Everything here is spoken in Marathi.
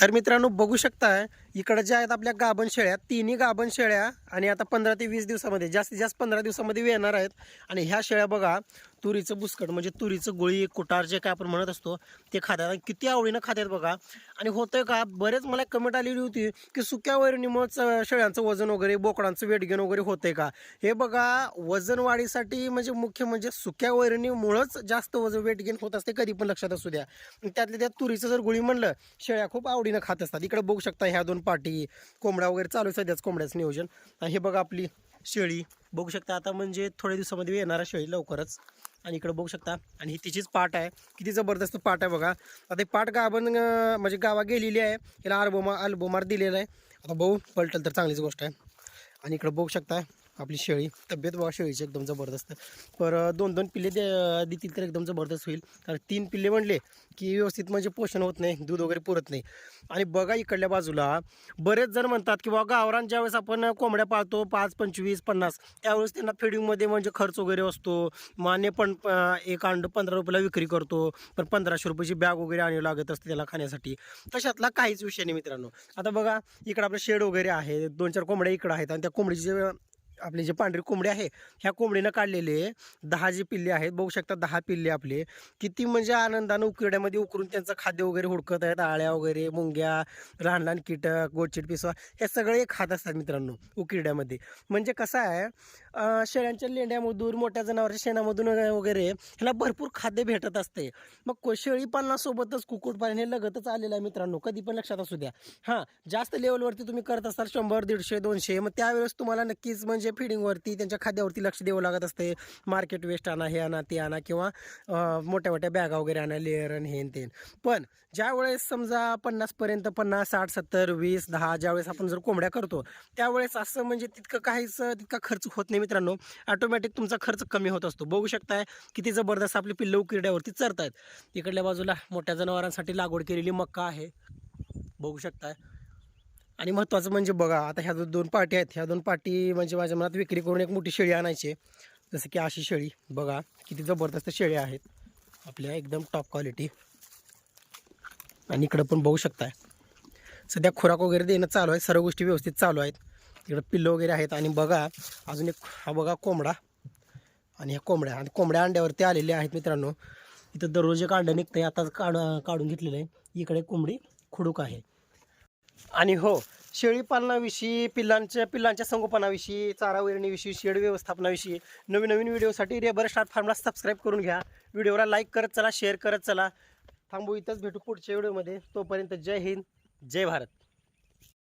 तर मित्रांनो बघू शकताय इकडं ज्या आहेत आपल्या गाभण शेळ्या तिन्ही गाभण शेळ्या आणि आता पंधरा ते वीस दिवसामध्ये जास्तीत जास्त पंधरा दिवसामध्ये येणार आहेत. आणि ह्या शेळ्या बघा तुरीचं बुसकट म्हणजे तुरीचं गोळी कुटार जे काय आपण म्हणत असतो ते खातात आणि किती आवडीनं खातात बघा. आणि होतंय का बरेच मला कमेंट आलेली होती की सुक्या वैरणीमुळं शेळ्यांचं वजन वगैरे बोकडांचं वेट गेन वगैरे होतंय का? हे बघा वजन वाढीसाठी म्हणजे मुख्य म्हणजे सुक्या वैरणीमुळंच जास्त वजन वेट गेन होत असते कधी पण लक्षात असू द्या. त्यातल्या त्यात तुरीचं जर गोळी म्हणलं शेळ्या खूप आवडीनं खात असतात. इकडे बघू शकता ह्या दोन पाटी कोंबड्या वगैरे चालू सध्याच कोंबड्याचं नियोजन. हे बघा आपली शेळी. बघू शकता आता म्हणजे थोड्या दिवसामध्ये येणारा शेळी लवकरच. आणि इकडे बघू शकता. आणि ही तिचीच पाट आहे. किती जबरदस्त पाट आहे बघा. आता ही पाट गाभण म्हणजे गावा गेलेली आहे. हिला अल्बोमा अल्बोमार दिलेला आहे. आता भाऊ पलटल तर चांगलीच गोष्ट आहे. आणि इकडे बघू शकता. आपली शेळी तब्येत बघा शेळीची एकदम जबरदस्त. पर दोन दोन पिल्ले दे देतील तर एकदम जबरदस्त होईल. कारण तीन पिल्ले म्हणले की व्यवस्थित म्हणजे पोषण होत नाही दूध वगैरे पुरत नाही. आणि बघा इकडल्या बाजूला बरेच जण म्हणतात की बाबा गावरान ज्यावेळेस आपण कोंबड्या पाळतो पाच पंचवीस पन्नास त्यावेळेस त्यांना फिडिंगमध्ये म्हणजे खर्च वगैरे असतो. माने पण एक अंड पंधरा रुपयाला विक्री करतो. पण पंधराशे रुपयाची बॅग वगैरे आणावी लागत असते त्याला खाण्यासाठी. तशातला काहीच विषय नाही मित्रांनो. आता बघा इकडं आपलं शेड वगैरे आहे. दोन चार कोंबड्या इकडं आहेत आणि त्या कोंबडीचे आपले जे पांढरी कोंबडी आहे ह्या कोंबडीनं काढलेले दहा जे पिल्ले आहेत बघू शकता दहा पिल्ले आपले. किती म्हणजे आनंदानं उकिरड्यामध्ये उकरून त्यांचं खाद्य वगैरे हुडकत आहेत आळ्या वगैरे मुंग्या लहान लहान कीटक गोडचिट पिसवा हे सगळे खात असतात मित्रांनो उकिरड्यामध्ये म्हणजे कसं आहे शेळ्यांच्या लेंड्यामधून मोठ्या जनावरांच्या शेणामधून वगैरे ह्याला भरपूर खाद्य भेटत असते. मग को- शेळी पालनासोबतच कुक्कुटपालन हे लगतच आलेलं आहे मित्रांनो कधी पण लक्षात असू द्या. हां जास्त लेवलवरती तुम्ही करत असाल शंभर दीडशे दोनशे मग त्यावेळेस तुम्हाला नक्कीच म्हणजे फिडिंगवरती त्यांच्या खाद्यावरती लक्ष द्यावं लागत असते. मार्केट वेस्ट आणा हे आणा ते आणा किंवा मोठ्या मोठ्या बॅगा वगैरे आणा लेअर आणि हे ते. पण ज्यावेळेस समजा पन्नासपर्यंत पन्नास साठ सत्तर वीस दहा ज्यावेळेस आपण जर कोंबड्या करतो त्यावेळेस असं म्हणजे तितकं काहीच तितका खर्च होत नाही मित्रांनो. ऑटोमॅटिक तुमचा खर्च कमी होत असतो. बघू शकताय किती जबरदस्त आपली पिल्लं किरड्यावरती चरत आहेत तिकडल्या बाजूला मोठ्या जनावरांसाठी लागवड केलेली मक्का आहे. बघू शकताय. आणि महत्त्वाचं म्हणजे बघा आता ह्या दोन पार्टी आहेत. ह्या दोन पार्टी म्हणजे माझ्या मनात विक्री करून एक मोठी शेळी आणायची जसं की अशी शेळी बघा किती जबरदस्त शेळी आहेत. आपल्या एकदम टॉप क्वालिटी आणि इकडं पण बघू शकताय. सध्या खुराक वगैरे देणं चालू आहे सर्व गोष्टी व्यवस्थित चालू आहेत. इकडं पिल्लं वगैरे आहेत आणि बघा अजून एक हा बघा कोंबडा. आणि ह्या कोंबड्या आणि कोंबड्या अंड्यावरती आलेल्या आहेत मित्रांनो. इथं दररोज एक अंडं निघतं आहे आताच काढ काढून घेतलेलं आहे. इकडे कोंबडी खुडूक आहे. आणि हो शेळी पालनाविषयी पिल्लांच्या पिल्लांच्या संगोपनाविषयी चारा वैरणीविषयी शेड व्यवस्थापनाविषयी नवीन नवीन व्हिडिओसाठी रेबर स्टार फार्मला सबस्क्राईब करून घ्या. व्हिडिओला लाईक करत चला शेअर करत चला. थांबू इथंच भेटू पुढच्या व्हिडिओमध्ये तोपर्यंत जय हिंद जय भारत.